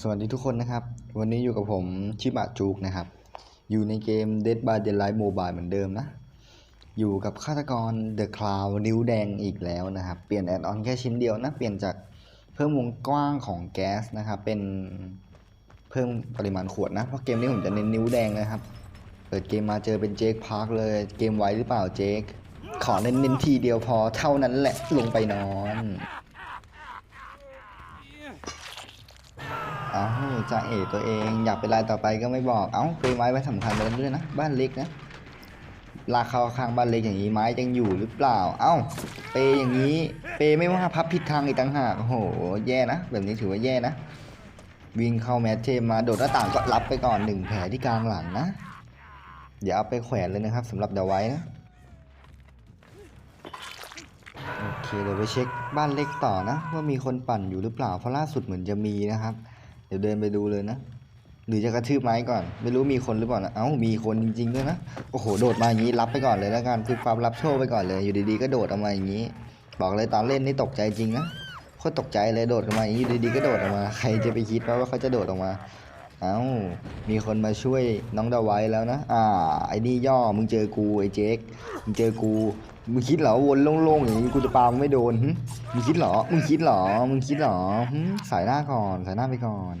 สวัสดีทุกคนนะครับ วันนี้อยู่กับผมชิบะจูกนะครับ อยู่ในเกม Dead by Daylight Mobile เหมือนเดิมนะ อยู่กับฆาตกร The Cloud นิ้วแดงอีกแล้วนะครับ เปลี่ยนแอดออนแค่ชิ้นเดียวนะ เปลี่ยนจากเพิ่มวงกว้างของแก๊สนะครับ เป็นเพิ่มปริมาณขวดนะ เพราะเกมนี้ผมจะเน้นนิ้วแดงนะครับ เปิดเกมมาเจอเป็นเจคพาร์คเลย เกมไวหรือเปล่าเจค ขอเน้นๆทีเดียวพอเท่านั้นแหละ ลงไปนอน เอ้าจ่าเอกตัวเองอยากเป็นรายต่อไปก็ไม่บอก เอ้าเปไม้ไว้สำคัญไปแล้วด้วยนะ บ้านเล็กนะราคาข้างบ้านเล็กอย่างนี้ไม้ยังอยู่หรือเปล่า เอ้า เปอย่างนี้ เปไม่ว่าพับผิดทางอีกต่างหากโอ้โห แย่นะ แบบนี้ถือว่าแย่นะ วิ่งเข้าแมทเทมมาโดดหน้าต่างก็รับไปก่อนหนึ่งแผลที่กลางหลังนะ เดี๋ยวเอาไปแขวนเลยนะครับสำหรับเดาไว้นะโอเคเดี๋ยวไปเช็คบ้านเล็กต่อนะ ว่ามีคนปั่นอยู่หรือเปล่าเพราะล่าสุดเหมือนจะมีนะครับ ดี๋ยวเดินไปดูเลยนะ หรือจะกระทืบไม้ก่อน ไม่รู้มีคนหรือเปล่านะเอ้ามีคนจริงๆด้วยนะโอ้โหโดดมาอย่างนี้รับไปก่อนเลยแล้วกันคือความรับโชคไปก่อนเลย อยู่ดีๆก็โดดออกมาอย่างนี้ บอกเลยตอนเล่นนี่ตกใจจริงนะโคตรตกใจเลยโดดออกมาอย่างนี้อยู่ดีๆก็โดดออกมา ใครจะไปคิดว่าเขาจะโดดออกมาเอ้ามีคนมาช่วยน้องดาวไว้แล้วนะ อ่า ไอ้นี่ย่อ มึงเจอกูไอ้เจ๊กมึงเจอกู มึงคิดเหรอวนโล่งๆอย่างนี้กูจะปามึงไม่โดนมึงคิดเหรอ มึงคิดเหรอ มึงคิดเหรอสายหน้าก่อนสายหน้าไปก่อน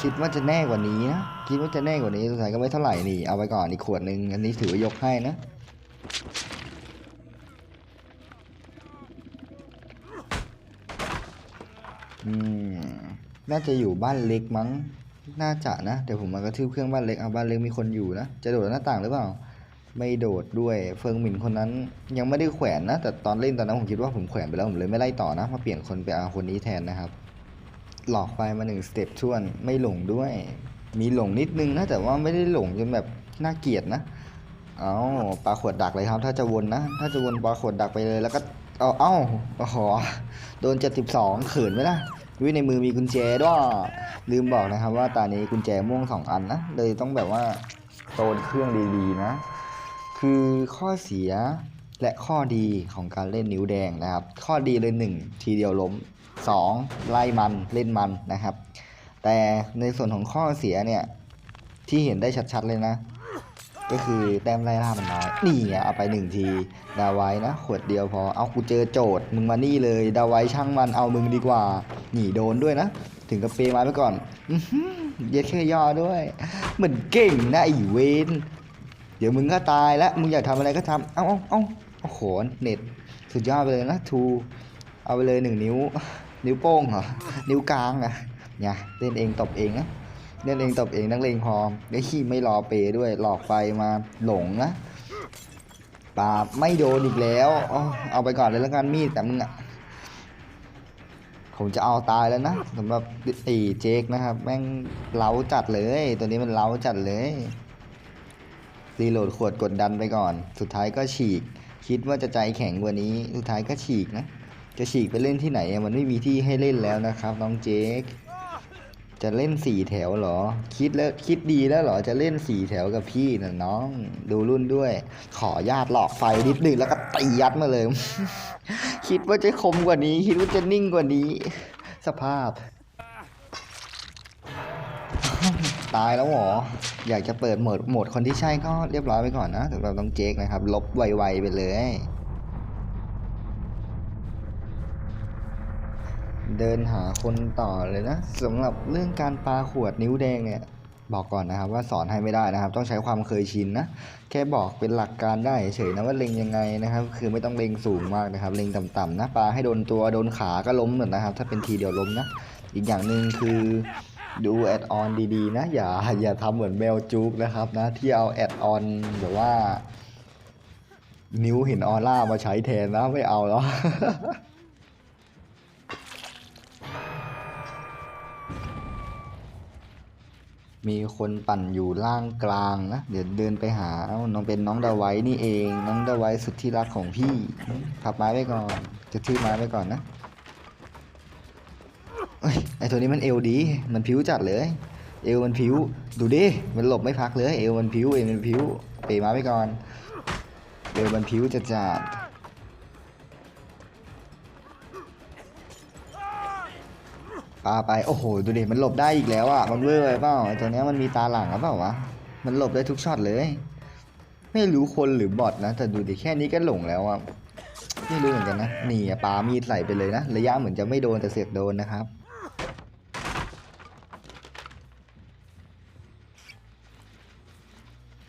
คิดว่าจะแน่กว่านี้นะคิดว่าจะแน่กว่านี้สุดท้ายก็ไม่เท่าไหร่นี่เอาไปก่อนอีกขวดหนึ่งอันนี้ถือว่ายกให้นะอืมน่าจะอยู่บ้านเล็กมั้ง น่าจะนะ เดี๋ยวผมมากระทืบเครื่องบ้านเล็กเอาบ้านเล็กมีคนอยู่นะ จะโดดหน้าต่างหรือเปล่า ไม่โดดด้วย เฟิงหมินคนนั้นยังไม่ได้แขวนนะ แต่ตอนเล่นตอนนั้นผมคิดว่าผมแขวนไปแล้วผมเลยไม่ไล่ต่อนะ มาเปลี่ยนคนไปเอาคนนี้แทนนะครับ หลอกไปมาหนึ่งสเต็ปชวน ไม่หลงด้วย มีหลงนิดนึงนะ แต่ว่าไม่ได้หลงจนแบบน่าเกลียดนะ เอาปลาขวดดักเลยครับ ถ้าจะวนนะ ถ้าจะวนปลาขวดดักไปเลย แล้วก็ เอาเอาโอ้โหโดนเจ็ดสิบสองเขินไหมล่ะ วิในมือมีกุญแจด้วยลืมบอกนะครับว่าตานี้กุญแจม่วงสองอันนะเลยต้องแบบว่าโตนเครื่องดีๆนะ คือข้อเสียและข้อดีของการเล่นนิ้วแดงนะครับ ข้อดีเลยหนึ่งทีเดียวล้มสองไล่มันเล่นมันนะครับ แต่ในส่วนของข้อเสียเนี่ยที่เห็นได้ชัดๆเลยนะ ก็คือแต้มไล่ล่ามันน้อยนี่เอาไปหนึ่งทีดาไว้นะขวดเดียวพอเอากูเจอโจทย์มึงมานี่เลย ดาไว้ช่างมันเอามึงดีกว่าหนีโดนด้วยนะ ถึงกับเปย์มาไปก่อนเย็ดแค่ย่อด้วยเหมือนเก่งนะไอ้เวนเดี๋ยวมึงก็ตายแล้วมึงอยากทำอะไรก็ทำเอ้าเอ้าเอ้าโอ้โหเน็ตสุดยอดไปเลยนะทูเอาไปเลยหนึ่งนิ้ว นิ้วโป้งเหรอนิ้วกลางอะเนี่ยเล่นเองตบเองนะ เล่นเองตบเองนักเลงพอได้ขี้ไม่รอเปด้วยหลอกไปมาหลงนะปาบไม่โดนอีกแล้วอเอาไปก่อนเลยแล้วกันมีดแต่มึงอะผมจะเอาตายแล้วนะสำหรับไอ้เจคนะครับ แม่งเล้าจัดเลย ตัวนี้มันเล้าจัดเลยรีโหลดขวดกดดันไปก่อน สุดท้ายก็ฉีก คิดว่าจะใจแข็งกว่านี้ สุดท้ายก็ฉีกนะ จะฉีกไปเล่นที่ไหนมันไม่มีที่ให้เล่นแล้วนะครับน้องเจค จะเล่นสี่แถวเหรอ คิดแล้วคิดดีแล้วเหรอจะเล่นสี่แถวกับพี่นะน้อง ดูรุ่นด้วย ขอญาตหลอกไฟนิดนึงแล้วก็ตียัดมาเลย คิดว่าจะคมกว่านี้ คิดว่าจะนิ่งกว่านี้ สภาพ ตายแล้วเหรอ อยากจะเปิดโหมดโหมดคนที่ใช่ก็เรียบร้อยไปก่อนนะสำหรับน้องเจคนะครับ ลบไวๆไปเลย เดินหาคนต่อเลยนะสำหรับเรื่องการปาขวดนิ้วแดงเนี่ยบอกก่อนนะครับว่าสอนให้ไม่ได้นะครับ ต้องใช้ความเคยชินนะแค่บอกเป็นหลักการได้เฉยนะว่าเล็งยังไงนะครับ คือไม่ต้องเล็งสูงมากนะครับ เล็งต่ำๆนะปลาให้โดนตัวโดนขาก็ล้มหมดนะครับ ถ้าเป็นทีเดียวล้มนะ อีกอย่างหนึ่งคือดูแอดออนดีๆนะอย่าอย่าทำเหมือนแมวจุกนะครับนะที่เอาแอดออนแบบว่า นิ้วเห็นออร่ามาใช้แทนนะไม่เอาแล้ว มีคนปั่นอยู่ล่างกลางนะ เดี๋ยวเดินไปหาเอาน้องเป็นน้องดาไว้นี่เอง น้องดาไว้สุดที่รักของพี่พับไม้ไปก่อนจะทื่อไม้ไปก่อนนะเอ้ยไอตัวนี้มันเอวดี มันผิวจัดเลย เอวมันผิว ดูดิ มันหลบไม่พักเลย เอวมันผิวเอวมันผิวเปไม้ไปก่อน เอวมันผิวจัดจัด ปาไป โอ้โห ดูดิมันหลบได้อีกแล้วอะ มันเวอร์ไปเปล่าไอ้ตัวเนี้ยมันมีตาหลังหรือเปล่าวะ มันหลบได้ทุกช็อตเลย ไม่รู้คนหรือบอทนะ แต่ดูดิแค่นี้ก็หลงแล้วอะ ไม่รู้เหมือนกันนะ นี่ปามีดใส่ไปเลยนะ ระยะเหมือนจะไม่โดนแต่เสียกโดนนะครับ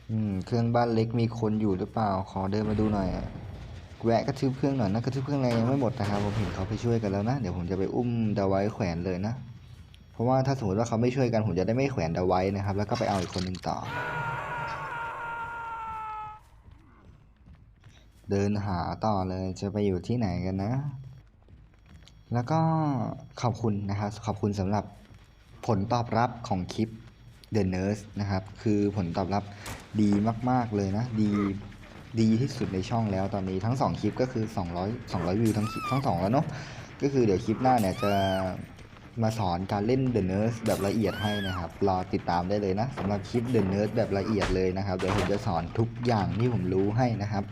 อืมเครื่องบ้านเล็กมีคนอยู่หรือเปล่า ขอเดินมาดูหน่อยอะ แวะกระทืบเครื่องหน่อยนะกระทืบเครื่องอะไรยังไม่หมดนะครับผมเห็นเขาไปช่วยกันแล้วนะ เดี๋ยวผมจะไปอุ้มดาไว้แขวนเลยนะ เพราะว่าถ้าสมมติว่าเขาไม่ช่วยกันผมจะได้ไม่แขวนดาไว้นะครับ แล้วก็ไปเอาอีกคนหนึ่งต่อ เดินหาต่อเลยจะไปอยู่ที่ไหนกันนะ แล้วก็ขอบคุณนะครับขอบคุณสำหรับผลตอบรับของคลิป The Nurse นะครับ คือผลตอบรับดีมาก ๆ เลยนะ ดี ดีที่สุดในช่องแล้วตอนนี้ทั้ง 2 คลิปก็คือ 200 200 วิวทั้งคลิปทั้งสองแล้วเนาะก็คือเดี๋ยวคลิปหน้าเนี่ยจะมาสอนการเล่น The Nurse แบบละเอียดให้นะครับ รอติดตามได้เลยนะสำหรับคลิป The Nurse แบบละเอียดเลยนะครับ เดี๋ยวผมจะสอนทุกอย่างที่ผมรู้ให้นะครับ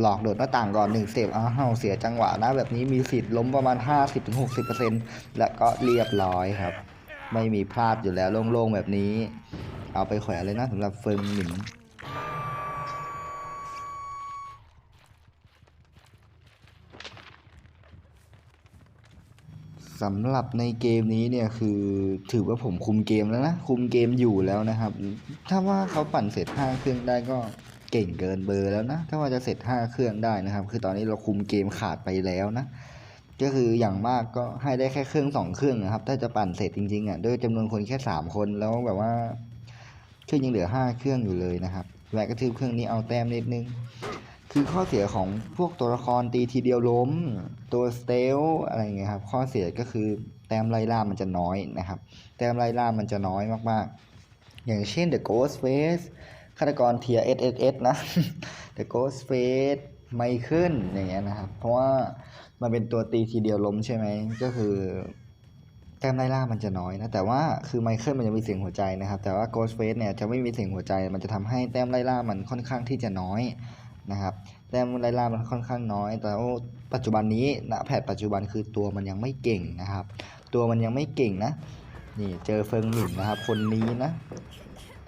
หลอกโดดหน้าต่างก่อนหนึ่งสเต็ปอ้าวเสียจังหวะนะ แบบนี้มีสิทธิ์ล้มประมาณ 50-60%แล้วก็เรียบร้อยครับ ไม่มีพลาดอยู่แล้วโล่งๆแบบนี้ เอาไปแขวนเลยนะสำหรับเฟิงหมิง สำหรับในเกมนี้เนี่ยคือถือว่าผมคุมเกมแล้วนะ คุมเกมอยู่แล้วนะครับ ถ้าว่าเขาปั่นเสร็จ5เครื่องได้ก็เก่งเกินเบอร์แล้วนะ ถ้าว่าจะเสร็จ5เครื่องได้นะครับ คือตอนนี้เราคุมเกมขาดไปแล้วนะ ก็คืออย่างมากก็ให้ได้แค่เครื่องสองเครื่องนะครับ ถ้าจะปั่นเสร็จจริงๆอะด้วยจำนวนคนแค่สามคนแล้วแบบว่าเครื่องยังเหลือห้าเครื่องอยู่เลยนะครับแวะกระทืบเครื่องนี้เอาแต้มนิดนึง คือข้อเสียของพวกตัวละครตีทีเดียวล้ม ตัวสเตลอะไรเงี้ยครับข้อเสียก็คือแต้มไล่ล่ามันจะน้อยนะครับ แต้มไล่ล่ามันจะน้อยมากๆ อย่างเช่น The Ghost Face ฆาตกรเทีย SSS นะ The Ghost Face ไม่ขึ้นอย่างเงี้ยนะครับ เพราะว่ามันเป็นตัวตีทีเดียวล้มใช่ไหมก็คือแต้มไล่ล่ามันจะน้อยนะแต่ว่าคือไมเคิลมันจะมีเสียงหัวใจนะครับ แต่ว่า Ghost Face เนี่ยจะไม่มีเสียงหัวใจ มันจะทำให้แต้มไล่ล่ามันค่อนข้างที่จะน้อย นะครับแต้มไล่ล่ามันค่อนข้างน้อย แต่ว่าปัจจุบันนี้ณแพทปัจจุบันคือตัวมันยังไม่เก่งนะครับ ตัวมันยังไม่เก่งนะ นี่เจอเฟิงหมินนะครับ คนนี้นะ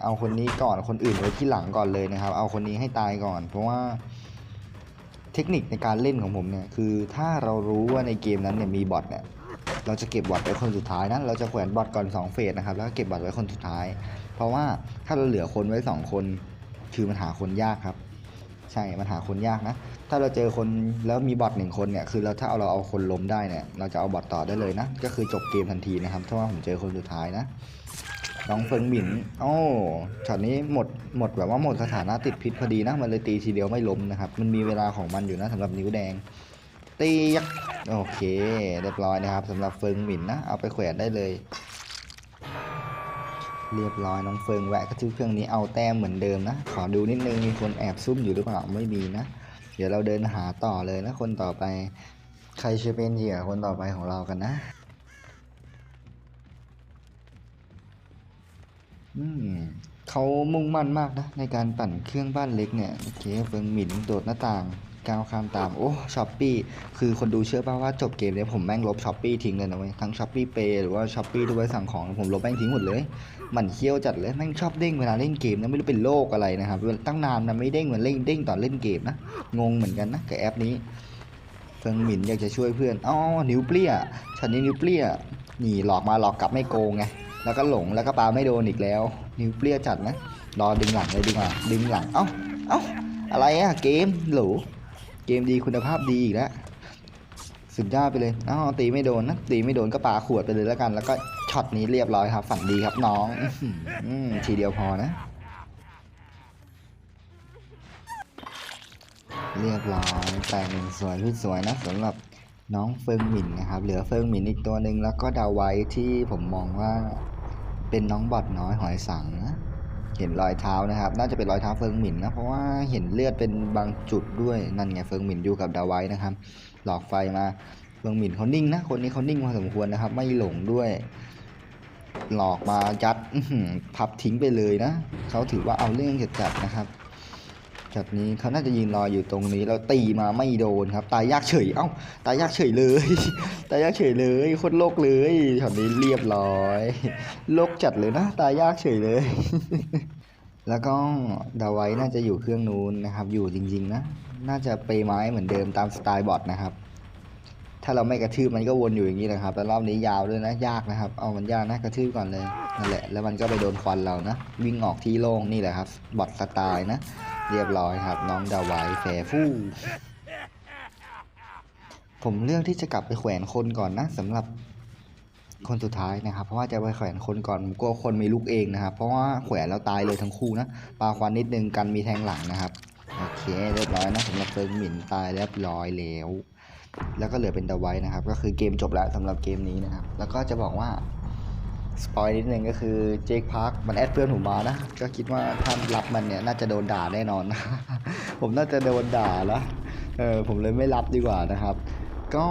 เอาคนนี้ก่อนคนอื่นไว้ที่หลังก่อนเลยนะครับ เอาคนนี้ให้ตายก่อน เพราะว่าเทคนิคในการเล่นของผมเนี่ยคือถ้าเรารู้ว่าในเกมนั้นเนี่ยมีบอทเนี่ยเราจะเก็บบอทไว้คนสุดท้ายนะเราจะแขวนบอทก่อน2เฟสนะครับแล้วก็เก็บบอทไว้คนสุดท้าย เพราะว่าถ้าเราเหลือคนไว้สองคนคือมันหาคนยากครับ ใช่ มันหาคนยากนะ ถ้าเราเจอคนแล้วมีบอทหนึ่งคนเนี่ย คือเราถ้าเอาเราเอาคนล้มได้เนี่ย เราจะเอาบอทต่อได้เลยนะ ก็คือจบเกมทันทีนะครับ ถ้าว่าผมเจอคนสุดท้ายนะ น้องเฟิงหมินโอ้ช็อตนี้หมด หมดแบบว่าหมดสถานะติดพิษพอดีนะ มันเลยตีทีเดียวไม่ล้มนะครับ มันมีเวลาของมันอยู่นะสำหรับนิ้วแดง ตียักโอเค เรียบร้อยนะครับสำหรับเฟิงหมินนะ เอาไปแขวนได้เลย เรียบร้อยน้องเฟิงแวะกระทืบเครื่องนี้เอาแต้มเหมือนเดิมนะ ขอดูนิดนึงมีคนแอบซุ่มอยู่หรือเปล่าไม่มีนะ เดี๋ยวเราเดินหาต่อเลยนะคนต่อไป ใครจะเป็นเหยื่อคนต่อไปของเรากันนะ อืมเขามุ่งมั่นมากนะในการปั่นเครื่องบ้านเล็กเนี่ยโอเคเฟิงหมิ่นโดดหน้าต่าง ก้าวข้ามตาม โอ้ช้อปปี้คือคนดูเชื่อป่าว่าจบเกมเนี้ยผมแม่งลบช้อปปี้ทิ้งเลยนะเว้ย ทั้งช้อปปี้เปหรือว่าช้อปปี้ด้วยสั่งของ ผมลบแม่งทิ้งหมดเลย มันเคี้ยวจัดเลย แม่งชอบเด้งเวลาเล่นเกมนะไม่รู้เป็นโรคอะไรนะครับ ตั้งนานนะไม่เด้งเหมือนเล่นเด้งตอนเล่นเกมนะ งงเหมือนกันนะกับแอปนี้เฟิงหมินอยากจะช่วยเพื่อนอ๋อนิ้วเปรี้ยฉันนี้นิ้วเปรี้ยนี่หลอกมาหลอกกลับไม่โกงไง แล้วก็หลงแล้วก็ปาไม่โดนอีกแล้ว นิ้วเปรี้ยจัดนะ รอดึงหลังเลยดีกว่า ดึงหลัง เอ้า เอ้า อะไรอะเกมหรู เกมดีคุณภาพดีอีกแล้วสุดยอดไปเลยอ้าวตีไม่โดนนะตีไม่โดนก็ปาขวดไปเลยแล้วกัน แล้วก็ช็อตนี้เรียบร้อยครับ ฝันดีครับน้องอืมทีเดียวพอนะ เรียบร้อยแต่งหนึ่งสวยชุดสวยนะสำหรับน้องเฟิงหมินนะครับ เหลือเฟิงหมินอีกตัวหนึ่งแล้วก็ดาวไว้ที่ผมมองว่าเป็นน้องบอดน้อยหอยสังนะ เห็นรอยเท้านะครับ น่าจะเป็นรอยเท้าเฟิงหมินนะ เพราะว่าเห็นเลือดเป็นบางจุดด้วยนั่นไงเฟิงหมินอยู่กับดาวไว้นะครับ หลอกไฟมาเฟิงหมินเขานิ่งนะ คนนี้เขานิ่งพอสมควรนะครับ ไม่หลงด้วย หลอกมายัดพับทิ้งไปเลยนะเขาถือว่าเอาเรื่องจัดๆนะครับ ช็อตนี้เขาน่าจะยืนรออยู่ตรงนี้แล้วตีมาไม่โดนครับ ตายยากเฉย เอ้า ตายยากเฉยเลย ตายยากเฉยเลยโคตรโลกเลยช็อตนี้เรียบร้อย โลกจัดเลยนะ ตายยากเฉยเลย แล้วก็ดาไว้น่าจะอยู่เครื่องนู้นนะครับ อยู่จริงๆนะ น่าจะเปไม้เหมือนเดิมตามสไตล์บอทนะครับ ถ้าเราไม่กระทืบมันก็วนอยู่อย่างนี้นะครับ แล้วรอบนี้ยาวด้วยนะ ยากนะครับ เอามันยากนะกระทืบก่อนเลยนั่นแหละ แล้วมันก็ไปโดนควันเรานะ วิ่งออกที่โล่งนี่แหละครับ บอทสไตล์นะ เรียบร้อยครับ น้องดาไวแฟฟู่ผมเลือกที่จะกลับไปแขวนคนก่อนนะสำหรับคนสุดท้ายนะครับ เพราะว่าจะไปแขวนคนก่อนกลัวคนมีลูกเองนะครับ เพราะว่าแขวนแล้วตายเลยทั้งคู่นะปาควันนิดนึงกันมีแทงหลังนะครับโอเคเรียบร้อยนะสำหรับเฟิร์นหมินตายเรียบร้อยแล้ว แล้วก็เหลือเป็นดาไว้นะครับ ก็คือเกมจบแล้วสำหรับเกมนี้นะครับ แล้วก็จะบอกว่า สปอยนิดนึงก็คือเจคพาร์คมันแอดเพื่อนผมมานะ ก็คิดว่าถ้ารับมันเนี่ยน่าจะโดนด่าแน่นอน ผมน่าจะโดนด่าแล้วเออผมเลยไม่รับดีกว่านะครับ ก็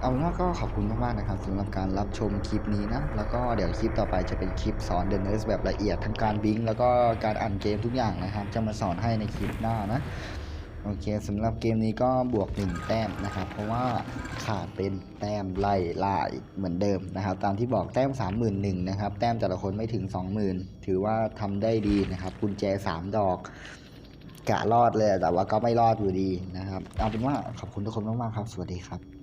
เอาเป็นว่าก็ขอบคุณมากๆนะครับสำหรับการรับชมคลิปนี้นะ แล้วก็เดี๋ยวคลิปต่อไปจะเป็นคลิปสอนเดนเนอร์แบบละเอียดทั้งการบิงแล้วก็การอ่านเกมทุกอย่างนะครับ จะมาสอนให้ในคลิปหน้านะ โอเคสำหรับเกมนี้ก็บวก 1 แต้มนะครับ เพราะว่าขาดเป็นแต้มไล่ล่าเหมือนเดิมนะครับ ตามที่บอกแต้ม 31,000นะครับ แต้มแต่ละคนไม่ถึง 20,000 ถือว่าทำได้ดีนะครับกุญแจ 3 ดอกกะรอดเลยแต่ว่าก็ไม่รอดอยู่ดีนะครับ เอาเป็นว่าขอบคุณทุกคนมากๆครับ สวัสดีครับ